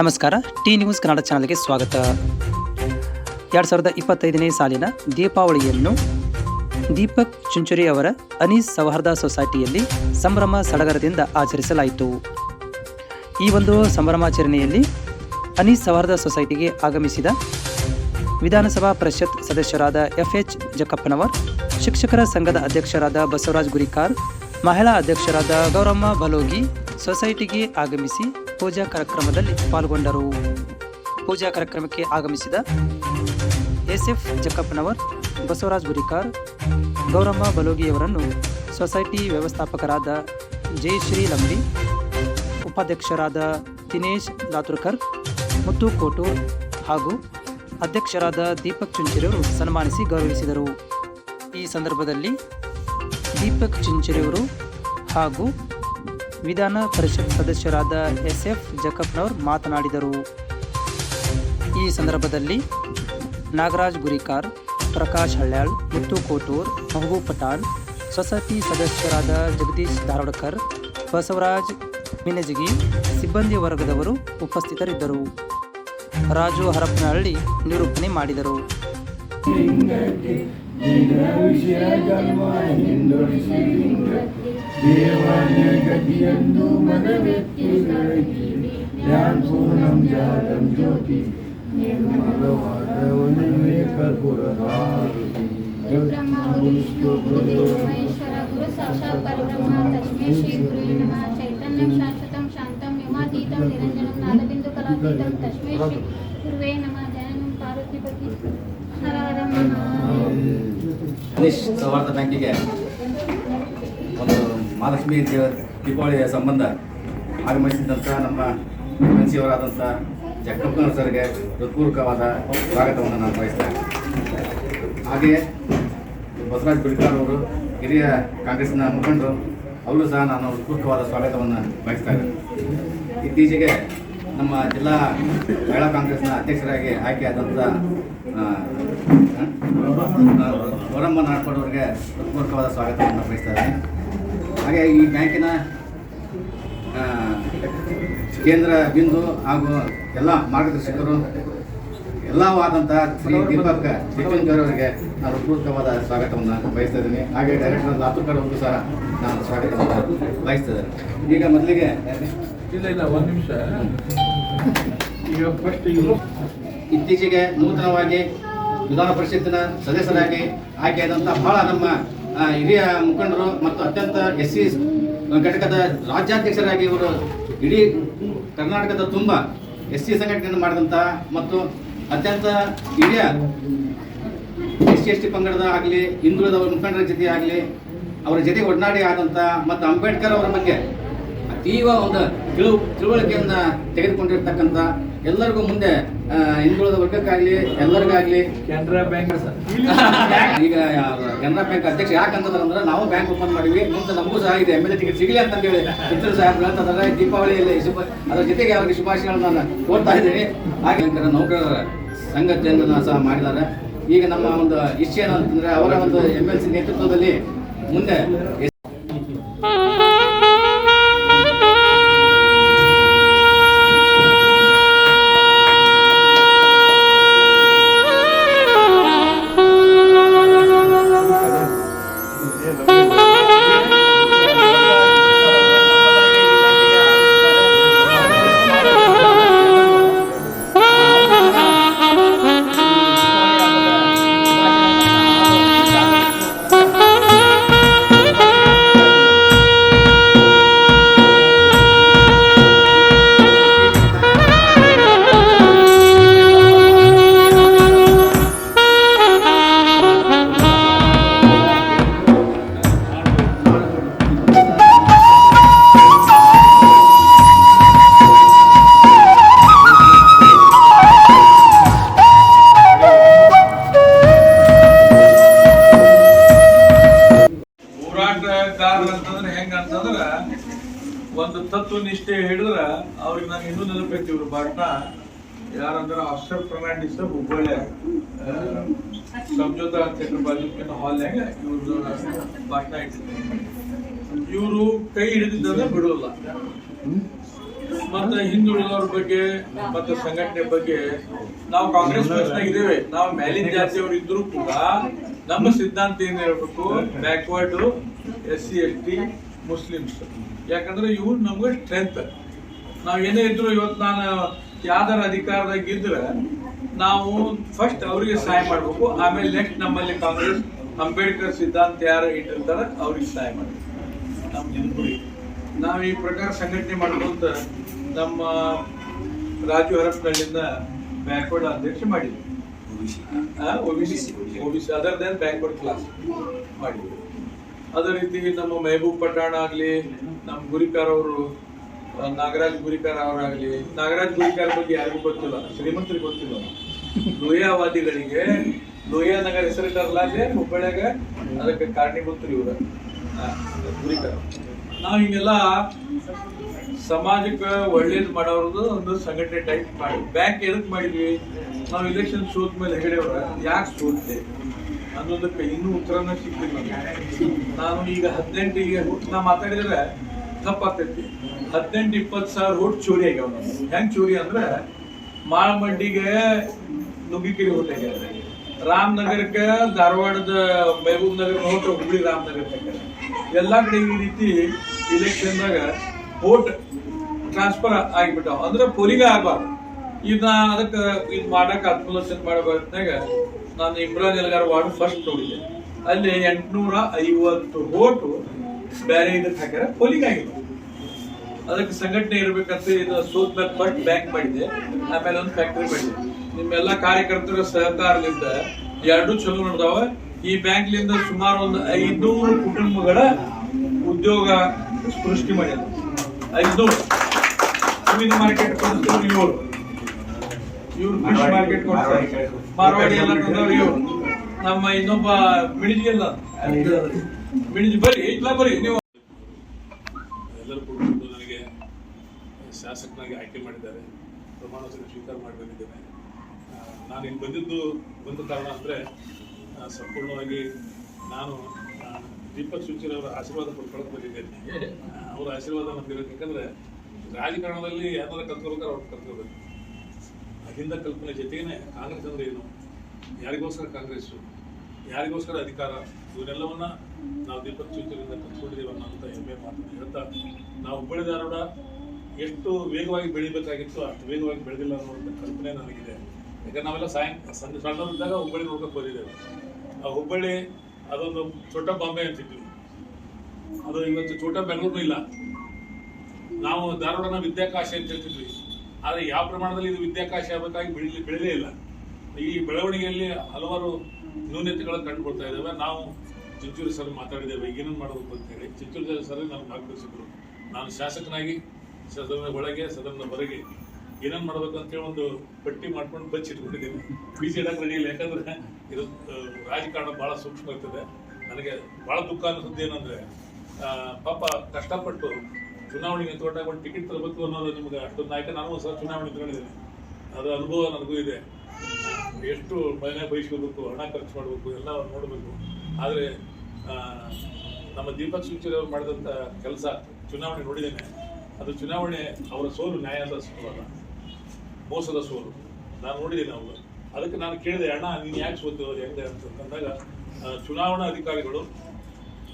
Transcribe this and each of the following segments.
ನಮಸ್ಕಾರ. T news Kannada ಚಾನಲ್ಗೆ ಸ್ವಾಗತ. ಎರಡು ಸಾವಿರದ ಇಪ್ಪತ್ತೈದನೇ ಸಾಲಿನ ದೀಪಾವಳಿಯನ್ನು ದೀಪಕ್ ಚುಂಚುರಿ ಅವರ ಅನೀಸ್ ಸೌಹಾರ್ದ ಸೊಸೈಟಿಯಲ್ಲಿ ಸಂಭ್ರಮ ಸಡಗರದಿಂದ ಆಚರಿಸಲಾಯಿತು. ಈ ಒಂದು ಸಂಭ್ರಮಾಚರಣೆಯಲ್ಲಿ ಅನೀಸ್ ಸೌಹಾರ್ದ ಸೊಸೈಟಿಗೆ ಆಗಮಿಸಿದ ವಿಧಾನಸಭಾ ಪರಿಷತ್ ಸದಸ್ಯರಾದ ಎಫ್ ಎಚ್ ಜಕ್ಕಪ್ಪನವರ್ ಶಿಕ್ಷಕರ ಸಂಘದ ಅಧ್ಯಕ್ಷರಾದ ಬಸವರಾಜ್ ಗುರಿಕಾರ್, ಮಹಿಳಾ ಅಧ್ಯಕ್ಷರಾದ ಗೌರಮ್ಮ ಬಲೋಗಿ ಸೊಸೈಟಿಗೆ ಆಗಮಿಸಿ ಪೂಜಾ ಕಾರ್ಯಕ್ರಮದಲ್ಲಿ ಪಾಲ್ಗೊಂಡರು. ಪೂಜಾ ಕಾರ್ಯಕ್ರಮಕ್ಕೆ ಆಗಮಿಸಿದ ಎಸ್ಎಫ್ ಜಕ್ಕಪ್ಪನವರ್, ಬಸವರಾಜ್ ಗುರಿಕಾರ್, ಗೌರಮ್ಮ ಬಲೋಗಿಯವರನ್ನು ಸೊಸೈಟಿ ವ್ಯವಸ್ಥಾಪಕರಾದ ಜಯಶ್ರೀ ಲಂಬಿ, ಉಪಾಧ್ಯಕ್ಷರಾದ ದಿನೇಶ್ ಲಾತುರ್ಕರ್ ಮುತ್ತು ಕೋಟೂರ್ ಹಾಗೂ ಅಧ್ಯಕ್ಷರಾದ ದೀಪಕ್ ಚುಂಚಿರಿಯವರು ಸನ್ಮಾನಿಸಿ ಗೌರವಿಸಿದರು. ಈ ಸಂದರ್ಭದಲ್ಲಿ ದೀಪಕ್ ಚುಂಚಿರಿಯವರು ಹಾಗೂ ವಿಧಾನ ಪರಿಷತ್ ಸದಸ್ಯರಾದ ಎಸ್ ಎಫ್ ಜಕಪ್ನವರು ಮಾತನಾಡಿದರು. ಈ ಸಂದರ್ಭದಲ್ಲಿ ನಾಗರಾಜ್ ಗುರಿಕಾರ್, ಪ್ರಕಾಶ್ ಹಳ್ಯಾಳ್, ಮುತ್ತು ಕೋಟೂರ್, ಮಹಬೂಬ್ ಪಠಾಣ್, ಸೊಸೈಟಿ ಸದಸ್ಯರಾದ ಜಗದೀಶ್ ಧಾರವಾಡಕರ್ ಬಸವರಾಜ್ ಮಿನಜಗಿ, ಸಿಬ್ಬಂದಿ ವರ್ಗದವರು ಉಪಸ್ಥಿತರಿದ್ದರು. ರಾಜು ಹರಪ್ಪನಹಳ್ಳಿ ನಿರೂಪಣೆ ಮಾಡಿದರು. ವಿಷಯ ಜನ್ಮ ಹಿಂದುಳಿಸಿ ದೇವಾನ್ಯ ಗತಿಯಂದು ಮನವೆತ್ತಿ ಬೆಳಗಿವಿ ಧ್ಯಾನ್ ಪೂರ್ಣಂ ಜಾತಂ ಜ್ಯೋತಿ ನಿರ್ಮಲವಾದ ಒಲುವೆ ಕರ್ಪೂರಧಾರುತಿ ಬ್ರಹ್ಮ ವಿಷ್ಣು ಗುರುದೇವ ಮಹೇಶ್ವರ ಗುರು ಸಾಕ್ಷಾತ್ ಪರಬ್ರಹ್ಮ ತಸ್ಮೈ ಶ್ರೀ ಗುರುವೇ ನಮಃ ಗಣೇಶ್ ಸೌಹಾರ್ದ ಬ್ಯಾಂಕಿಗೆ ಒಂದು ಮಹಾಲಕ್ಷ್ಮಿ ದೀಪಾವಳಿಯ ಸಂಬಂಧ ಆಗಮಿಸಿದಂಥ ನಮ್ಮ ಮನಸಿಯವರಾದಂಥ ಜಕ್ಕಪ್ಪನವ್ರ ಸರ್ಗೆ ಹೃತ್ಪೂರ್ವಕವಾದ ಸ್ವಾಗತವನ್ನು ನಾನು ಬಯಸ್ತೇನೆ ಹಾಗೆಯೇ ಬಸವರಾಜ್ ಬಿಡ್ಕಾರ್ ಅವರು ಹಿರಿಯ ಕಾಂಗ್ರೆಸ್ನ ಮುಖಂಡರು, ಅವರು ಸಹ ನಾನು ಹೃತ್ಪೂರ್ವಕವಾದ ಸ್ವಾಗತವನ್ನು ಬಯಸ್ತಾ ಇದ್ದೇನೆ ಇತ್ತೀಚೆಗೆ ನಮ್ಮ ಜಿಲ್ಲಾ ಮಹಿಳಾ ಕಾಂಗ್ರೆಸ್ನ ಅಧ್ಯಕ್ಷರಾಗಿ ಆಯ್ಕೆಯಾದಂಥ ವರಮ್ಮ ನಾಡ್ಪಡೋರಿಗೆ ಹೃತ್ಪೂರ್ವಕವಾದ ಸ್ವಾಗತವನ್ನು ಬಯಸ್ತಾ ಇದ್ದೀನಿ. ಹಾಗೆ ಈ ಬ್ಯಾಂಕಿನ ಕೇಂದ್ರ ಬಿಂದು ಹಾಗೂ ಎಲ್ಲ ಮಾರ್ಗದರ್ಶಕರು ಎಲ್ಲವಾದಂತಹ ಶ್ರೀ ದೀಪಕ್ ಅವರಿಗೆ ನಾನು ಹೃತ್ಪೂರ್ವಕವಾದ ಸ್ವಾಗತವನ್ನು ಬಯಸ್ತಾ ಇದ್ದೀನಿ. ಹಾಗೆ ಡೈರೆಕ್ಟರ್ ಲಾತುಕರ್ ಅವ್ರಿಗೂ ಸಹ ನಾನು ಸ್ವಾಗತವನ್ನು ಬಯಸ್ತಾ ಇದ್ದೇನೆ. ಈಗ ಮೊದಲಿಗೆ, ಇಲ್ಲ ಇಲ್ಲ, ಒಂದು ನಿಮಿಷ. ಈಗ ಫಸ್ಟ್ ಇತ್ತೀಚೆಗೆ ನೂತನವಾಗಿ ವಿಧಾನ ಪರಿಷತ್ತಿನ ಸದಸ್ಯರಾಗಿ ಆಯ್ಕೆಯಾದಂಥ ಬಹಳ ನಮ್ಮ ಹಿರಿಯ ಮುಖಂಡರು ಮತ್ತು ಅತ್ಯಂತ ಎಸ್ ಸಿ ಘಟಕದ ರಾಜ್ಯಾಧ್ಯಕ್ಷರಾಗಿ ಇವರು ಇಡೀ ಕರ್ನಾಟಕದ ತುಂಬ ಎಸ್ ಸಿ ಸಂಘಟನೆಯನ್ನು ಮಾಡಿದಂಥ ಮತ್ತು ಅತ್ಯಂತ ಹಿರಿಯ ಎಸ್ ಸಿ, ಎಸ್ ಟಿ ಪಂಗಡದ ಆಗಲಿ, ಹಿಂದುಳಿದವರ ಮುಖಂಡರ ಜೊತೆ ಆಗಲಿ, ಅವರ ಜೊತೆ ಒಡನಾಡಿ ಆದಂಥ ಮತ್ತು ಅಂಬೇಡ್ಕರ್ ಅವರ ಬಗ್ಗೆ ಅತೀವ ಒಂದು ತಿಳುವ ತಿಳುವಳಿಕೆಯನ್ನು ತೆಗೆದುಕೊಂಡಿರ್ತಕ್ಕಂಥ ಎಲ್ಲರಿಗೂ ಮುಂದೆ ಹಿಂದುಳಿದ ವರ್ಗಕ್ಕಾಗಲಿ ಎಲ್ಲರಿಗಾಗಲಿ. ಕೆನರಾ ಬ್ಯಾಂಕ್ ಈಗ ಕೆನರಾ ಬ್ಯಾಂಕ್ ಅಧ್ಯಕ್ಷ ಯಾಕಂತಂದ್ರೆ ಅಂದ್ರೆ ನಾವು ಬ್ಯಾಂಕ್ ಓಪನ್ ಮಾಡಿವಿ ಮುಂದೆ ನಮಗೂ ಸಹ ಇದೆ ಎಂ ಎಲ್ ಎ ಟಿಕೆಟ್ ಸಿಗಲಿ ಅಂತ ಹೇಳಿ. ಮಿತ್ರರು ಸಾಹೇಬ್ ಹೇಳ್ತಾರೆ ದೀಪಾವಳಿಯಲ್ಲಿ ಶುಭ ಅದರ ಜೊತೆಗೆ ಅವರಿಗೆ ಶುಭಾಶಯಗಳನ್ನ ನಾನು ಕೋರ್ತಾ ಇದ್ದೀನಿ. ಹಾಗೆ ನೌಕರರ ಸಂಘಟನೆಯನ್ನು ಸಹ ಮಾಡಿದ್ದಾರೆ. ಈಗ ನಮ್ಮ ಒಂದು ಇಷ್ಟ ಏನಂತಂದ್ರೆ ಅಂತಂದ್ರೆ ಅವರ ಒಂದು ಎಂ ಎಲ್ ಸಿ ನೇತೃತ್ವದಲ್ಲಿ ಮುಂದೆ ಒಂದು ತತ್ವ ನಿಷ್ಠೆ ಹೇಳಿದ್ರ ಅವ್ರಿಗೆ ನಾನು ಇನ್ನೂ ನೆನಪೈತಿ ಇವ್ರ ಭಾಷಣ ಯಾರಂದ್ರೆ ಅಶ್ರಫ್ ಫರ್ನಾಂಡಿಸ್ ಹುಬ್ಬಳ್ಳಿ. ಸಂಜೋತಾ ಥಿಯೇಟರ್ ಬಾಜುಕಿನ ಹಾಲ್ನಾಗ ಇವ್ರದ್ದು ಭಾಷಣ ಇಟ್ಟಿದ್ದಾರೆ ಇವರು ಕೈ ಹಿಡಿದಿದ್ದಂದ್ರೆ ಬಿಡೋಲ್ಲ. ಮತ್ತೆ ಹಿಂದುಳಿದವ್ರ ಬಗ್ಗೆ, ಮತ್ತೆ ಸಂಘಟನೆ ಬಗ್ಗೆ ನಾವು ಕಾಂಗ್ರೆಸ್ ಇದ್ದೇವೆ. ನಾವು ಮೇಲಿನ ಜಾತಿಯವರು ಇದ್ರು ಕೂಡ ನಮ್ಮ ಸಿದ್ಧಾಂತ ಏನ್ ಹೇಳ್ಬೇಕು? Backward S C S T Muslims ಯಾಕಂದ್ರೆ ಇವು ನಮ್ಗೆ ಸ್ಟ್ರೆಂತ್ ನಾವ್ ಏನೇ ಇದ್ರು ಇವತ್ತು ನಾನು ಯಾವ್ದಾರ ಅಧಿಕಾರದಾಗ ಇದ್ರೆ ನಾವು ಫಸ್ಟ್ ಅವರಿಗೆ ಸಹಾಯ ಮಾಡ್ಬೇಕು. ಆಮೇಲೆ ನೆಕ್ಸ್ಟ್ ನಮ್ಮಲ್ಲಿ ಕಾಂಗ್ರೆಸ್ ಅಂಬೇಡ್ಕರ್ ಸಿದ್ಧಾಂತ ಯಾರು ಇಟ್ಟಿರ್ತಾರೆ ಅವ್ರಿಗೆ ಸಹಾಯ ಮಾಡ್ಬೇಕು. ನಮ್ಮ ನಾವು ಈ ಪ್ರಕಾರ ಸಂಘಟನೆ ಮಾಡ್ಕೊಂತ ನಮ್ಮ ರಾಜು ಹರಪ್ಪನಹಳ್ಳಿಯಿಂದ ಬ್ಯಾಕ್ವರ್ಡ್ ಅಧ್ಯಕ್ಷ ಮಾಡಿದ್ವಿ. OBC OBC other then backward class ಮಾಡಿದ್ವಿ. ಅದೇ ರೀತಿ ನಮ್ಮ ಮೆಹಬೂಬ್ ಪಠಾಣ ಆಗ್ಲಿ, ನಮ್ಮ ಗುರಿಕಾರ್ ಅವರು ನಾಗರಾಜ್ ಗುರಿಕಾರ ಅವರಾಗ್ಲಿ, ನಾಗರಾಜ್ ಗುರಿಕಾರ್ ಬಗ್ಗೆ ಯಾರಿಗೂ ಗೊತ್ತಿಲ್ಲ, ಶ್ರೀಮಂತರಿಗೆ ಗೊತ್ತಿಲ್ಲ. ಲೋಯಾವಾದಿಗಳಿಗೆ, ಲೋಯಾ ನಗರ ಹೆಸರಿದ್ದಾರಲ್ಲ ಅಲ್ಲಿ ಹುಬ್ಬಳ್ಳಿಯಾಗ ಅದಕ್ಕೆ ಕಾರಣೀಭೂತರು ಇವ್ರ ಗುರಿಕಾರ. ನಾವು ಹಿಂಗೆಲ್ಲ ಸಮಾಜಕ್ಕೆ ಒಳ್ಳೇದು ಮಾಡೋರದು ಒಂದು ಸಂಘಟನೆ ಟೈಪ್ ಮಾಡಿ. ಬ್ಯಾಂಕ್ ಎದಕ್ ಮಾಡಿದ್ವಿ? ನಾವು ಇಲೆಕ್ಷನ್ ಸೋತ್ ಮೇಲೆ ಹೇಳಿವ್ರ, ಯಾಕೆ ಸೋತೆ ಅನ್ನೋದಕ್ಕೆ ಇನ್ನೂ ಉತ್ತರನ ಸಿಗ್ತಿಲ್ಲ. ನಾನು ಈಗ ಹದಿನೆಂಟಿಗೆ ನಾ ಮಾತಾಡಿದ್ರೆ ತಪ್ಪಾಗ್ತೈತಿ ಹದಿನೆಂಟು ಇಪ್ಪತ್ತು ಸಾವಿರ ರೂಟ್ ಚೋರಿ ಆಗ್ಯಾವ ಹೆಂಗೆ ಚೋರಿ ಅಂದ್ರೆ ಮಾಳಮಂಡಿಗೆ ನುಗ್ಗಿಕಿರಿ ಹೋಟ್ ಆಗ್ಯಾವ. ರಾಮನಗರಕ್ಕೆ ಧಾರವಾಡದ ಮೆಹಬೂಬ್ ನಗರ ಹೋಟ್, ಹುಬ್ಳಿ ರಾಮನಗರ ಎಲ್ಲ ಕಡೆ ಈ ರೀತಿ ಇಲೆಕ್ಷನ್ದಾಗ ವೋಟ್ ಟ್ರಾನ್ಸ್ಫರ್ ಆಗಿಬಿಟ್ಟಾವ. ಅಂದ್ರೆ ಪೊಲಿಗೆ ಆಗ್ಬಾರ್ದು. ಇದನ್ನ ಅದಕ್ಕೆ ಇದು ಮಾಡಕ್ಕೆ ಅನುಕೂಲತೆ ಮಾಡಬೇಕಾಗ ನಾನು ಇಮ್ರಾನ್ ಎಲ್ಗಾರ್ ವಾರ್ಡ್ ಫಸ್ಟ್ ನೋಡಿದೆ ಅಲ್ಲಿ ಎಂಟುನೂರ ಐವತ್ತು ಓಟು ಬೇರೆ ಇದಕ್ಕೆ ಹಾಕ್ಯಾರ ಪೋಲಿಂಗ್ ಆಗಿದೆ ಅದಕ್ಕೆ ಸಂಘಟನೆ ಇರಬೇಕಂತ ಇದು ಸೋತ್ ಮೇಲೆ ಫಸ್ಟ್ ಬ್ಯಾಂಕ್ ಮಾಡಿದೆ, ಆಮೇಲೆ ಒಂದು ಫ್ಯಾಕ್ಟ್ರಿ ಮಾಡಿದೆ. ನಿಮ್ಮೆಲ್ಲ ಕಾರ್ಯಕರ್ತರ ಸಹಕಾರದಿಂದ ಎರಡು ಚಲೋ ನಡೆದಾವ. ಈ ಬ್ಯಾಂಕ್ಲಿಂದ ಸುಮಾರು ಒಂದು ಐನೂರು ಕುಟುಂಬಗಳ ಉದ್ಯೋಗ ಸೃಷ್ಟಿ ಮಾಡ್ಯಾರ. ಐನೂರು. ಹೂವಿನ ಮಾರ್ಕೆಟ್ ಕೊಡ್ತಾರೆ ಇವರು ಫಿಶ್ ಮಾರ್ಕೆಟ್ ಕೊಡ್ತಾರೆ. ಮಾರವಾಡಿ ಎಲ್ಲ ತಂದವ್ರು ಇವ್ರು. ನಮ್ಮ ಇನ್ನೊಬ್ಬ ಮಿಣಿಜಿಗೆಲ್ಲ ಮಿಣಿಜಿ ಬರಿ ಇಲ್ಲ ಬರಿ ನೀವು. ಎಲ್ಲರೂ ನನಗೆ ಶಾಸಕನಾಗಿ ಆಯ್ಕೆ ಮಾಡಿದ್ದಾರೆ. ಪ್ರಮಾಣ ವಚನ ಸ್ವೀಕಾರ ಮಾಡಿ ಬಂದಿದ್ದೇನೆ. ಆ, ನಾನು ಇಲ್ಲಿ ಬಂದಿದ್ದು ಬಂದ ಕಾರಣ ಅಂದರೆ ಸಂಪೂರ್ಣವಾಗಿ ನಾನು ದೀಪಕ್ ಸುಚಿರ ಅವರ ಆಶೀರ್ವಾದ ಪಡ್ಕೊಳಕ್ಕೆ ಬಂದಿದ್ದೇನೆ. ಅವರ ಆಶೀರ್ವಾದ ನಮ್ಗಿರೋದು ಯಾಕಂದರೆ ರಾಜಕಾರಣದಲ್ಲಿ ಯಾರು ಕಲ್ತ್ಕೋಬೇಕಾದ್ರೆ ಅವ್ರು ಕಲ್ತ್ಕೋಬೇಕು ಅಹಿಂದ ಕಲ್ಪನೆ ಜೊತೆಗೇ ಕಾಂಗ್ರೆಸ್ ಅಂದರೆ ಏನು? ಯಾರಿಗೋಸ್ಕರ ಕಾಂಗ್ರೆಸ್ಸು? ಯಾರಿಗೋಸ್ಕರ ಅಧಿಕಾರ? ಇವನ್ನೆಲ್ಲವನ್ನ ನಾವು ದೀಪಕ್ ಚುಂಚರಿಂದ ಕಲ್ತ್ಕೊಂಡಿದ್ದೇವೆ ಅನ್ನೋಂಥ ಹೆಮ್ಮೆ ಮಾತನ್ನು ಹೇಳ್ತಾ, ನಾವು ಹುಬ್ಬಳ್ಳಿ ಧಾರವಾಡ ಎಷ್ಟು ವೇಗವಾಗಿ ಬೆಳಿಬೇಕಾಗಿತ್ತು ಅಷ್ಟು ವೇಗವಾಗಿ ಬೆಳೆದಿಲ್ಲ ಅನ್ನೋಂಥ ಕಲ್ಪನೆ ನನಗಿದೆ. ಯಾಕಂದ್ರೆ ನಾವೆಲ್ಲ ಸಾಯಂ, ಸಣ್ಣ ಸಣ್ಣವರಿದ್ದಾಗ ಹುಬ್ಬಳ್ಳಿ ನೋಡ್ಕೊಂಡು ಬಂದಿದ್ದೇವೆ. ಆ ಹುಬ್ಬಳ್ಳಿ ಅದೊಂದು ಚೋಟ ಬಾಂಬೆ ಅಂತಿದ್ವಿ. ಅದು ಇವತ್ತು ಚೋಟ ಬೆಂಗಳೂರು ಇಲ್ಲ. ನಾವು ಧಾರವಾಡನ ವಿದ್ಯಾಕಾಶಿ ಅಂತ ಹೇಳ್ತಿದ್ವಿ. ಆದರೆ ಯಾವ ಪ್ರಮಾಣದಲ್ಲಿ ಇದು ವಿದ್ಯಾಕಾಶ ಆಗಬೇಕಾಗಿ ಬೆಳಿಲಿ ಬೆಳೆದೇ ಇಲ್ಲ. ಈ ಬೆಳವಣಿಗೆಯಲ್ಲಿ ಹಲವಾರು ನ್ಯೂನತೆಗಳನ್ನು ಕಂಡುಕೊಳ್ತಾ ಇದ್ದಾವೆ. ನಾವು ಚಿಂಚೂರು ಸರ್ ಮಾತಾಡಿದ್ದೇವೆ. ಏನೇನು ಮಾಡಬೇಕು ಅಂತ ಹೇಳಿ. ಚಿಂಚೂರಿ ಸರ್ ನಾನು ಭಾಗವಹಿಸಿದ್ರು ನಾನು ಶಾಸಕನಾಗಿ ಸದನದ ಒಳಗೆ, ಸದನದ ಹೊರಗೆ ಏನೇನು ಮಾಡಬೇಕು ಅಂತೇಳಿ ಒಂದು ಪಟ್ಟಿ ಮಾಡ್ಕೊಂಡು ಬಚ್ಚಿಟ್ಕೊಂಡಿದ್ದೀನಿ ಬೀಜ ಇಡಕ್ಕೆ ರೆಡಿ ಇಲ್ಲ. ಯಾಕಂದ್ರೆ ಇದು ರಾಜಕಾರಣ ಭಾಳ ಸೂಕ್ಷ್ಮ ಇರ್ತದೆ ನನಗೆ ಭಾಳ ದುಃಖ ಅನ್ನಿಸುತ್ತೆ ಏನಂದ್ರೆ ಪಾಪ ಕಷ್ಟಪಟ್ಟು ಚುನಾವಣೆಗೆ ನಿಂತ್ಕೊಂಡಾಗ ಒಂದು ಟಿಕೆಟ್ ತರಬೇಕು ಅನ್ನೋದು ನಿಮ್ಗೆ ಅಷ್ಟೊಂದು ನಾಯಕ, ನಾನು ಸಹ ಚುನಾವಣೆ ನಿಂತ್ಕೊಂಡಿದ್ದೀನಿ ಅದರ ಅನುಭವ ನನಗೂ ಇದೆ. ಎಷ್ಟು ಮನೆ ಬಯಸ್ಕೋಬೇಕು ಹಣ ಖರ್ಚು ಮಾಡಬೇಕು ಎಲ್ಲ ನೋಡಬೇಕು. ಆದರೆ ನಮ್ಮ ದೀಪಕ್ ಸೂಚರಿ ಅವರು ಮಾಡಿದಂಥ ಕೆಲಸ, ಚುನಾವಣೆ ನೋಡಿದ್ದೇನೆ. ಅದು ಚುನಾವಣೆ ಅವರ ಸೋಲು ನ್ಯಾಯದ ಸೋಲಲ್ಲ, ಮೋಸದ ಸೋಲು. ನಾನು ನೋಡಿದ್ದೀನಿ ಅವರು ಅದಕ್ಕೆ ನಾನು ಕೇಳಿದೆ, ಅಣ್ಣ, ನೀನು ಯಾಕೆ ಸೋತು? ಹೆಂಗೆ? ಅಂತಂದಾಗ ಚುನಾವಣಾ ಅಧಿಕಾರಿಗಳು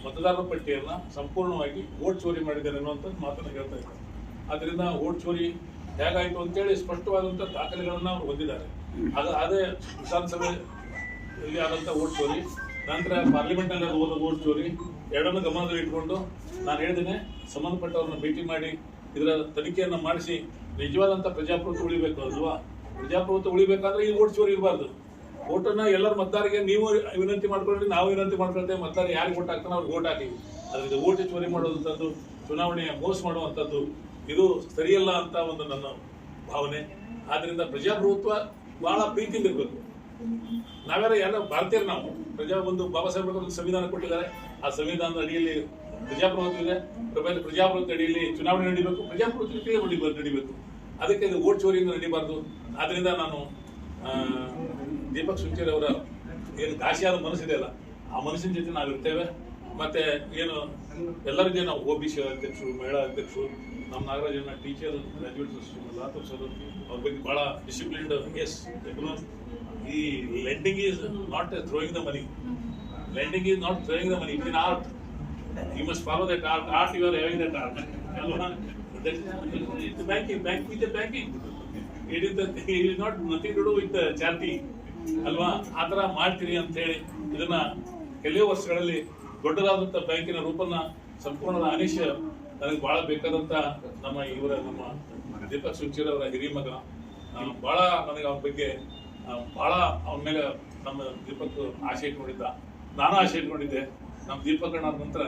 ಮತದಾರರ ಪಟ್ಟಿಯನ್ನು ಸಂಪೂರ್ಣವಾಗಿ ವೋಟ್ ಚೋರಿ ಮಾಡಿದ್ದಾರೆ ಅನ್ನುವಂಥ ಮಾತನ್ನು ಹೇಳ್ತಾ ಇದ್ದಾರೆ. ಆದ್ದರಿಂದ ವೋಟ್ ಚೋರಿ ಹೇಗಾಯಿತು ಅಂತೇಳಿ ಸ್ಪಷ್ಟವಾದಂಥ ದಾಖಲೆಗಳನ್ನು ಅವರು ಹೊಂದಿದ್ದಾರೆ. ಅದು ಅದೇ ವಿಧಾನಸಭೆ ಇಲ್ಲಿ ಆದಂಥ ವೋಟ್ ಚೋರಿ, ನಂತರ ಪಾರ್ಲಿಮೆಂಟ್ನಲ್ಲಿ ಹೋದ ಓಟ್ ಚೋರಿ, ಎರಡನ್ನೂ ಗಮನದಲ್ಲಿ ಇಟ್ಕೊಂಡು ನಾನು ಹೇಳಿದ್ದೇನೆ, ಸಂಬಂಧಪಟ್ಟವ್ರನ್ನ ಭೇಟಿ ಮಾಡಿ, ಇದರ ತನಿಖೆಯನ್ನು ಮಾಡಿಸಿ ನಿಜವಾದಂಥ ಪ್ರಜಾಪ್ರಭುತ್ವ ಉಳಿಬೇಕು ಅಲ್ವಾ? ಪ್ರಜಾಪ್ರಭುತ್ವ ಉಳಿಬೇಕಾದ್ರೆ ಈ ವೋಟ್ ಚೋರಿ ಇರಬಾರ್ದು. ಓಟನ್ನ ಎಲ್ಲರ ಮತದಾರರಿಗೆ ನೀವು ವಿನಂತಿ ಮಾಡ್ಕೊಳ್ಳಿ, ನಾವು ವಿನಂತಿ ಮಾಡ್ಕೊಳ್ತೇವೆ. ಮತದಾರ ಯಾರಿಗೆ ಓಟ್ ಹಾಕ್ತಾನೆ ಅವ್ರಿಗೆ ಓಟ್ ಹಾಕಿ. ಅದರಿಂದ ಓಟ್ ಚೋರಿ ಮಾಡುವಂಥದ್ದು ಚುನಾವಣೆಯ ಮೋಸ ಮಾಡುವಂಥದ್ದು, ಇದು ಸರಿಯಲ್ಲ ಅಂತ ಒಂದು ನನ್ನ ಭಾವನೆ. ಆದ್ರಿಂದ ಪ್ರಜಾಪ್ರಭುತ್ವ ಬಹಳ ಪ್ರೀತಿಯಿಂದ ಇರಬೇಕು ನಾವೆಲ್ಲ ಎಲ್ಲ ಭಾರತೀಯರು ನಾವು, ಪ್ರಜಾ ಒಂದು ಬಾಬಾ ಸಾಹೇಬ್ ಒಂದು ಸಂವಿಧಾನ ಕೊಟ್ಟಿದ್ದಾರೆ. ಆ ಸಂವಿಧಾನದ ಅಡಿಯಲ್ಲಿ ಪ್ರಜಾಪ್ರಭುತ್ವ ಇದೆ. ಪ್ರಜಾ- ಪ್ರಜಾಪ್ರಭುತ್ವ ಅಡಿಯಲ್ಲಿ ಚುನಾವಣೆ ನಡೀಬೇಕು. ಪ್ರಜಾಪ್ರಭುತ್ವ ರೀತಿಯಲ್ಲಿ ನಡೀಬೇಕು. ಅದಕ್ಕೆ ಇದು ಓಟ್ ಚೋರಿಯಿಂದ ನಡೀಬಾರ್ದು. ಆದ್ರಿಂದ ನಾನು ದೀಪಕ್ ಅವರ ಏನು ಘಾಸಿಯಾದ ಮನಸ್ಸಿದೆ ಅಲ್ಲ, ಆ ಮನಸ್ಸಿನ ಜೊತೆ ನಾವು ಇರ್ತೇವೆ. ಮತ್ತೆ ಏನು, ಎಲ್ಲರಿಗೆ ನಾವು ಒ ಬಿ ಸಿ ಅಧ್ಯಕ್ಷರು, ಮಹಿಳಾ ಅಧ್ಯಕ್ಷರು, ನಮ್ಮ ನಾಗರಾಜನ ಟೀಚರ್ ಗ್ರಾಜ್ಯುಯೇಟ್ ಲಾ ಸರ್ ಅವ್ರ ಬಗ್ಗೆ ಭಾಳ ಡಿಸಿಪ್ಲಿನ್ಡ್ ಎಸ್ ಈ lending is not throwing the money lending is not throwing the money it in art you must follow that art art you are having that art ಅಲ್ವಾ banking bank with banking it is it is not nothing to do with charity ಅಲ್ವಾ? ಆ ಥರ ಮಾಡ್ತೀರಿ ಅಂತ ಹೇಳಿ ಇದನ್ನ ಕೆಲವು ವರ್ಷಗಳಲ್ಲಿ ದೊಡ್ಡದಾದಂಥ ಬ್ಯಾಂಕಿನ ರೂಪನ ಸಂಪೂರ್ಣ ಅನೀಶ್ ನನಗೆ ಬಹಳ ಬೇಕಾದಂತ ನಮ್ಮ ಇವರ ನಮ್ಮ ದೀಪಕ್ ಸುಂಚೂರ್ ಅವರ ಹಿರಿಯ ಮಗ. ಬಹಳ ನನಗೆ ಅವ್ರ ಬಗ್ಗೆ ಬಹಳ ಅವನ ಮೇಲೆ ನಮ್ಮ ದೀಪಕ್ ಆಸೆ ಇಟ್ಕೊಂಡಿದ್ದ. ನಾನು ಆಸೆ ಇಟ್ಕೊಂಡಿದ್ದೆ. ನಮ್ಮ ದೀಪಕ್ ಅಣ್ಣ ನಂತರ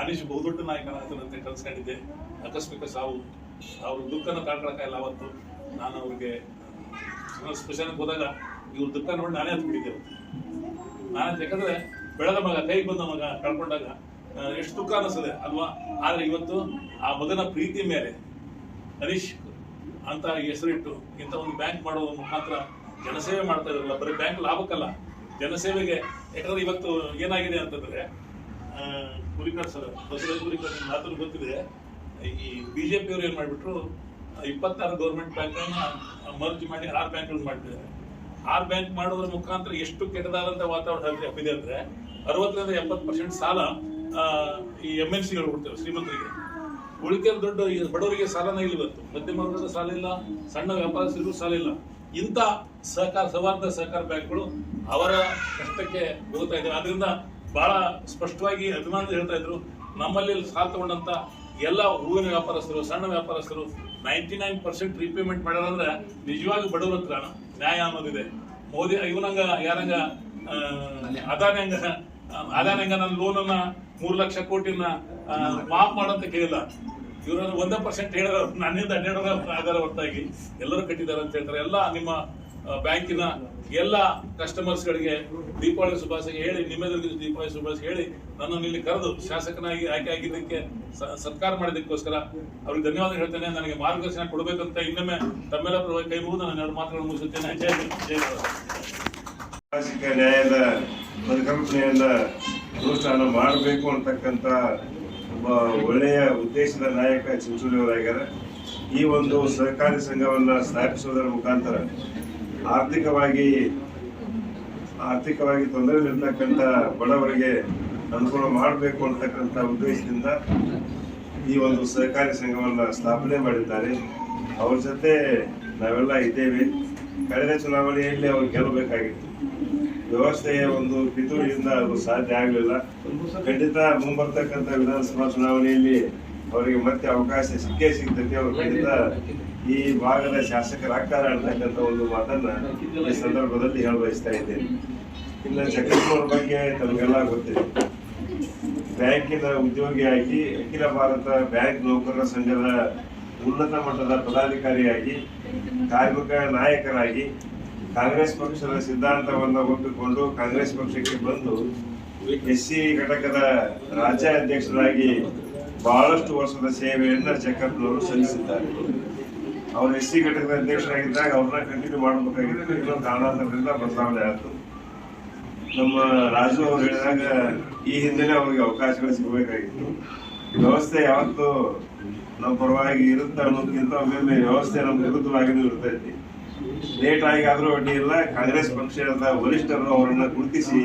ಅನೀಶ್ ಬಹುದೊಡ್ಡ ನಾಯಕನಾಗ್ತಾನಂತ ಕಲ್ಸ್ಕೊಂಡಿದ್ದೆ ಆಕಸ್ಮಿಕ ಸಾವು, ಅವ್ರ ದುಃಖನ ತಾಳ್ಕೊಳಕ್ಕಾಗಿಲ್ಲ ಅವತ್ತು. ನಾನು ಅವ್ರಿಗೆ ಸ್ಪೆಷಲ್ ಹೋದಾಗ ಇವ್ರ ದುಃಖ ನೋಡಿ ನಾನೇ ಅದು ಅವತ್ತು. ನಾನು ಯಾಕಂದ್ರೆ ಬೆಳೆದ ಮಗ, ಕೈಗೆ ಬಂದ ಮಗ ಕಳ್ಕೊಂಡಾಗ ಎಷ್ಟು ದುಃಖ ಅನಿಸ್ತದೆ ಅಲ್ವಾ ಆದ್ರೆ ಇವತ್ತು ಆ ಮಗನ ಪ್ರೀತಿ ಮೇಲೆ ಹರೀಶ್ ಅಂತ ಹೆಸರಿಟ್ಟು ಇಂಥ ಒಂದು ಬ್ಯಾಂಕ್ ಮಾಡುವ ಮುಖಾಂತರ ಜನಸೇವೆ ಮಾಡ್ತಾ ಇದ್ರಲ್ಲ ಬರೀ ಬ್ಯಾಂಕ್ ಲಾಭಕ್ಕಲ್ಲ, ಜನಸೇವೆಗೆ ಯಾಕಂದ್ರೆ ಇವತ್ತು ಏನಾಗಿದೆ ಅಂತಂದ್ರೆ ಕುರಿಕರ್ ಸರ್ ಬಸವರಾಜ್ ಕುರಿಕರ್ ಮಾತು ಗೊತ್ತಿದೆ, ಈ ಬಿಜೆಪಿ ಅವರು ಏನ್ ಮಾಡ್ಬಿಟ್ರು, ಇಪ್ಪತ್ತಾರು ಗೌರ್ಮೆಂಟ್ ಬ್ಯಾಂಕ್ ಮರ್ಜ್ ಮಾಡಿ ಆರು ಬ್ಯಾಂಕ್ಗಳು ಮಾಡಿದ್ದಾರೆ ಆರ್ ಬ್ಯಾಂಕ್ ಮಾಡೋದ್ರ ಮುಖಾಂತರ ಎಷ್ಟು ಕೆಟ್ಟದಾದಂತ ವಾತಾವರಣ ಹಬ್ಬಿ- ಹಬ್ಬಿದೆ ಅಂದ್ರೆ ಅರವತ್ತರಿಂದ ಎಪ್ಪತ್ತು ಪರ್ಸೆಂಟ್ ಸಾಲ ಈ ಎಂ ಎನ್ ಸಿಗಳು ಕೊಡ್ತೇವೆ, ಶ್ರೀಮಂತರಿಗೆ. ಉಳಿಕೆ ದೊಡ್ಡ ಬಡವರಿಗೆ ಸಾಲನೇ ಇಲ್ಲ ಇವತ್ತು ಮಧ್ಯಮ ವರ್ಗದ ಸಾಲ ಇಲ್ಲ, ಸಣ್ಣ ವ್ಯಾಪಾರಸ್ಥರಿಗೂ ಸಾಲ ಇಲ್ಲ. ಇಂಥ ಸಹಕಾರ, ಸೌಹಾರ್ದ ಸಹಕಾರ ಬ್ಯಾಂಕ್ಗಳು ಅವರ ಕಷ್ಟಕ್ಕೆ ಹೋಗ್ತಾ ಇದ್ದಾರೆ ಅದರಿಂದ ಬಹಳ ಸ್ಪಷ್ಟವಾಗಿ ಅಭಿಮಾನ ಹೇಳ್ತಾ ಇದ್ರು, ನಮ್ಮಲ್ಲಿ ಸಾಲ ತಗೊಂಡಂತ ಎಲ್ಲ ಹೂವಿನ ವ್ಯಾಪಾರಸ್ಥರು, ಸಣ್ಣ ವ್ಯಾಪಾರಸ್ಥರು ನೈಂಟಿ ನೈನ್ ಪರ್ಸೆಂಟ್ ರೀಪೇಮೆಂಟ್ ಮಾಡ್ಯಾರಂದ್ರೆ ನಿಜವಾಗಿ ಬಡವರ ಹತ್ರ ನ್ಯಾಯ ಮೋದಿ, ಇವನಂಗ, ಯಾರಂಗ ಅದಾನಿ ಹಂಗ ಅದಾನಿ ನನ್ನ ಲೋನನ್ನ ಮೂರು ಲಕ್ಷ ಕೋಟಿನ ಮಾಫ್ ಮಾಡಂತ ಕೇಳಿಲ್ಲ. ಇವರು ಒಂದೇ ಪರ್ಸೆಂಟ್ ಹೇಳಿದ್ರು ನನ್ನಿಂದ ಹನ್ನೆರಡು ಆಧಾರ ಹೊರತಾಗಿ. ಎಲ್ಲರೂ ಕಟ್ಟಿದ್ದಾರೆ ಅಂತ ಹೇಳ್ತಾರೆ. ಎಲ್ಲ ನಿಮ್ಮ ಬ್ಯಾಂಕಿನ ಎಲ್ಲ ಕಸ್ಟಮರ್ಸ್ ಗಳಿಗೆ ದೀಪಾವಳಿ ಶುಭಾಶಯ ಹೇಳಿ ನಿಮ್ಮೆಲ್ಲರಿಗೂ ದೀಪಾವಳಿ ಶುಭಾಶಯ ಹೇಳಿ, ನನ್ನನ್ನು ಇಲ್ಲಿ ಕರೆದು ಶಾಸಕನಾಗಿ ಆಯ್ಕೆ ಆಗಿದ್ದಕ್ಕೆ ಸತ್ಕಾರ ಮಾಡಿದ್ದಕ್ಕೋಸ್ಕರ ಅವ್ರಿಗೆ ಧನ್ಯವಾದ ಹೇಳ್ತೇನೆ. ನನಗೆ ಮಾರ್ಗದರ್ಶನ ಕೊಡಬೇಕಂತ ಇನ್ನೊಮ್ಮೆ ತಮ್ಮೆಲ್ಲ ಪರವಾಗಿ ಕೈ ಮುಗಿದು ನಾನು ಎರಡು ಮಾತುಗಳನ್ನು ಮುಗಿಸುತ್ತೇನೆ. ಜಯ ಜೈ ಭಾರತ್. ಸಾಮಾಜಿಕ ನ್ಯಾಯದ ಪರಿಕಲ್ಪನೆಯನ್ನ ಅನುಷ್ಠಾನ ಮಾಡಬೇಕು ಅಂತಕ್ಕಂಥ ಒಬ್ಬ ಒಳ್ಳೆಯ ಉದ್ದೇಶದ ನಾಯಕ ಚಿಂಚೋಳಿಯವರಾಗ್ಯಾರ ಈ ಒಂದು ಸಹಕಾರಿ ಸಂಘವನ್ನ ಸ್ಥಾಪಿಸುವುದರ ಮುಖಾಂತರ ಆರ್ಥಿಕವಾಗಿ ಆರ್ಥಿಕವಾಗಿ ತೊಂದರೆಯಲ್ಲಿರ್ತಕ್ಕಂಥ ಬಡವರಿಗೆ ಅನುಕೂಲ ಮಾಡಬೇಕು ಅಂತಕ್ಕಂಥ ಉದ್ದೇಶದಿಂದ ಈ ಒಂದು ಸಹಕಾರಿ ಸಂಘವನ್ನು ಸ್ಥಾಪನೆ ಮಾಡಿದ್ದಾರೆ. ಅವ್ರ ಜೊತೆ ನಾವೆಲ್ಲ ಇದ್ದೇವೆ. ಕಳೆದ ಚುನಾವಣೆಯಲ್ಲಿ ಅವರು ಗೆಲ್ಲಬೇಕಾಗಿತ್ತು. ವ್ಯವಸ್ಥೆಯ ಒಂದು ಪಿತೂರಿಯಿಂದ ಅದು ಸಾಧ್ಯ ಆಗಲಿಲ್ಲ. ಖಂಡಿತ ಮುಂಬರ್ತಕ್ಕಂಥ ವಿಧಾನಸಭಾ ಚುನಾವಣೆಯಲ್ಲಿ ಅವರಿಗೆ ಮತ್ತೆ ಅವಕಾಶ ಸಿಕ್ಕೇ ಸಿಗ್ತೈತಿ ಅವರು ಖಂಡಿತ ಈ ಭಾಗದ ಶಾಸಕರಾಗ್ತಾರೆ ಅಂತಕ್ಕಂಥ ಒಂದು ಮಾತನ್ನ ಈ ಸಂದರ್ಭದಲ್ಲಿ ಹೇಳ ಬಯಸ್ತಾ ಇದ್ದೇನೆ. ಇನ್ನು ಜಗತ್ನವ್ರ ಬಗ್ಗೆ ತಮಗೆಲ್ಲ ಗೊತ್ತಿದೆ. ಬ್ಯಾಂಕಿನ ಉದ್ಯೋಗಿಯಾಗಿ ಅಖಿಲ ಭಾರತ ಬ್ಯಾಂಕ್ ನೌಕರರ ಸಂಘದ ಉನ್ನತ ಮಟ್ಟದ ಪದಾಧಿಕಾರಿಯಾಗಿ, ಕಾರ್ಮಿಕ ನಾಯಕರಾಗಿ, ಕಾಂಗ್ರೆಸ್ ಪಕ್ಷದ ಸಿದ್ಧಾಂತವನ್ನು ಒಪ್ಪಿಕೊಂಡು ಕಾಂಗ್ರೆಸ್ ಪಕ್ಷಕ್ಕೆ ಬಂದು ಎಸ್ ಸಿ ಘಟಕದ ರಾಜ್ಯಾಧ್ಯಕ್ಷರಾಗಿ ಬಹಳಷ್ಟು ವರ್ಷದ ಸೇವೆಯನ್ನು ಜಗತ್ನವರು ಸಲ್ಲಿಸಿದ್ದಾರೆ. ಅವರು ಎಸ್ ಸಿ ಘಟಕದ ಅಧ್ಯಕ್ಷರಾಗಿದ್ದಾಗ ಅವ್ರನ್ನ ಕಂಟಿನ್ಯೂ ಮಾಡಬೇಕಾಗಿತ್ತು. ಇನ್ನೊಂದು ಕಾರಣಾಂತರದಿಂದ ಬದಲಾವಣೆ ಆಯಿತು. ನಮ್ಮ ರಾಜು ಅವ್ರು ಹೇಳಿದಾಗ ಈ ಹಿಂದೆನೆ ಅವ್ರಿಗೆ ಅವಕಾಶಗಳು ಸಿಗಬೇಕಾಗಿತ್ತು. ವ್ಯವಸ್ಥೆ ಯಾವತ್ತು ನಮ್ಮ ಪರವಾಗಿ ಇರುತ್ತೆ ಅನ್ನೋದಕ್ಕಿಂತ ಒಮ್ಮೊಮ್ಮೆ ವ್ಯವಸ್ಥೆ ನಮ್ಮ ವಿರುದ್ಧವಾಗಿನೂ ಇರ್ತೈತಿ. ಲೇಟ್ ಆಗಿ ಆದರೂ ಅಡ್ಡಿ ಇಲ್ಲ, ಕಾಂಗ್ರೆಸ್ ಪಕ್ಷದ ವರಿಷ್ಠರು ಅವರನ್ನು ಗುರುತಿಸಿ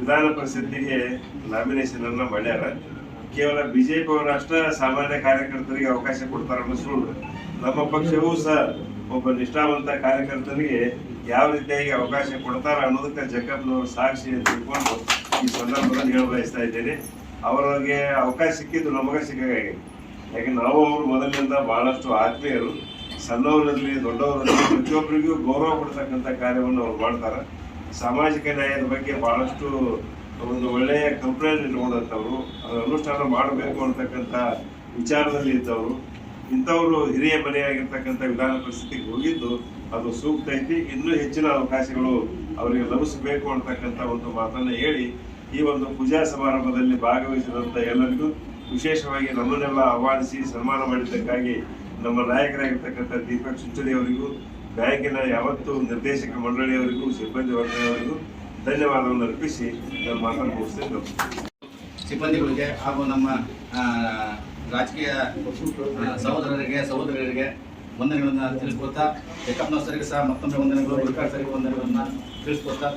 ವಿಧಾನ ಪರಿಷತ್ತಿಗೆ ನಾಮಿನೇಷನ್ ಅನ್ನ ಮಾಡ್ಯಾರ. ಕೇವಲ ಬಿಜೆಪಿ ಅವರು ಅಷ್ಟೇ ಸಾಮಾನ್ಯ ಕಾರ್ಯಕರ್ತರಿಗೆ ಅವಕಾಶ ಕೊಡ್ತಾರ ಅನ್ನೋ ಸುಳ್ಳು. ನಮ್ಮ ಪಕ್ಷವೂ ಸಹ ಒಬ್ಬ ನಿಷ್ಠಾವಂತ ಕಾರ್ಯಕರ್ತರಿಗೆ ಯಾವ ರೀತಿಯಾಗಿ ಅವಕಾಶ ಕೊಡ್ತಾರ ಅನ್ನೋದಕ್ಕೆ ಜಗ್ಗಪ್ಪನವರು ಸಾಕ್ಷಿ ಅಂತ ತಿಳ್ಕೊಂಡು ಈ ಸಂದರ್ಭದಲ್ಲಿ ಹೇಳ ಬಯಸ್ತಾ ಇದ್ದೇನೆ. ಅವರಿಗೆ ಅವಕಾಶ ಸಿಕ್ಕಿದ್ದು ನಮಗ ಸಿಕ್ಕಾಗಿದೆ ಯಾಕೆ ನಾವು ಅವರು ಮೊದಲಿನಿಂದ ಬಹಳಷ್ಟು ಆತ್ಮೀಯರು, ಸಣ್ಣವರಲ್ಲಿ, ದೊಡ್ಡವರಲ್ಲಿ ಪ್ರತಿಯೊಬ್ಬರಿಗೂ ಗೌರವ ಕೊಡ್ತಕ್ಕಂಥ ಕಾರ್ಯವನ್ನು ಅವ್ರು ಮಾಡ್ತಾರೆ. ಸಾಮಾಜಿಕ ನ್ಯಾಯದ ಬಗ್ಗೆ ಬಹಳಷ್ಟು ಒಂದು ಒಳ್ಳೆಯ ಕಂಪ್ಲೇಂಟ್ ಇಟ್ಕೊಂಡಂಥವ್ರು ಅದರ ಅನುಷ್ಠಾನ ಮಾಡಬೇಕು ಅಂತಕ್ಕಂಥ ವಿಚಾರದಲ್ಲಿ ಇದ್ದವರು. ಇಂಥವರು ಹಿರಿಯ ಮನೆಯಾಗಿರ್ತಕ್ಕಂಥ ವಿಧಾನ ಪರಿಸ್ಥಿತಿಗೆ ಹೋಗಿದ್ದು ಅದು ಸೂಕ್ತ ಐತಿ ಇನ್ನೂ ಹೆಚ್ಚಿನ ಅವಕಾಶಗಳು ಅವರಿಗೆ ಲಭಿಸಬೇಕು ಅಂತಕ್ಕಂಥ ಒಂದು ಮಾತನ್ನ ಹೇಳಿ ಈ ಒಂದು ಪೂಜಾ ಸಮಾರಂಭದಲ್ಲಿ ಭಾಗವಹಿಸಿದಂಥ ಎಲ್ಲರಿಗೂ ವಿಶೇಷವಾಗಿ ನಮ್ಮನ್ನೆಲ್ಲ ಆಹ್ವಾನಿಸಿ ಸನ್ಮಾನ ಮಾಡಿದ್ದಕ್ಕಾಗಿ ನಮ್ಮ ನಾಯಕರಾಗಿರ್ತಕ್ಕಂಥ ದೀಪಕ್ ಚುಂಚುಡಿ ಅವರಿಗೂ ಬ್ಯಾಂಕಿನ ಯಾವತ್ತು ನಿರ್ದೇಶಕ ಮಂಡಳಿಯವರಿಗೂ, ಸಿಬ್ಬಂದಿ ವರ್ಗದವರಿಗೂ ಧನ್ಯವಾದವನ್ನು ಅರ್ಪಿಸಿ ನನ್ನ ಮಾತನ್ನು ಮುಗಿಸ್ತೇನೆ. ಸಿಬ್ಬಂದಿಗಳಿಗೆ ಹಾಗೂ ನಮ್ಮ ರಾಜಕೀಯ ಸಹೋದರರಿಗೆ ಸಹೋದರರಿಗೆ ವಂದನೆಗಳನ್ನು ತಿಳಿಸ್ಕೊಳ್ತಾ ಏಕಪ್ಪನ ಸರಿಗೆ ಸಹ ಮತ್ತೊಮ್ಮೆ ವಂದನೆಗಳು ಗುರುಕಾರ್ ಸರಿಗೆ ವಂದನೆಗಳನ್ನು ತಿಳಿಸ್ಕೊತಾ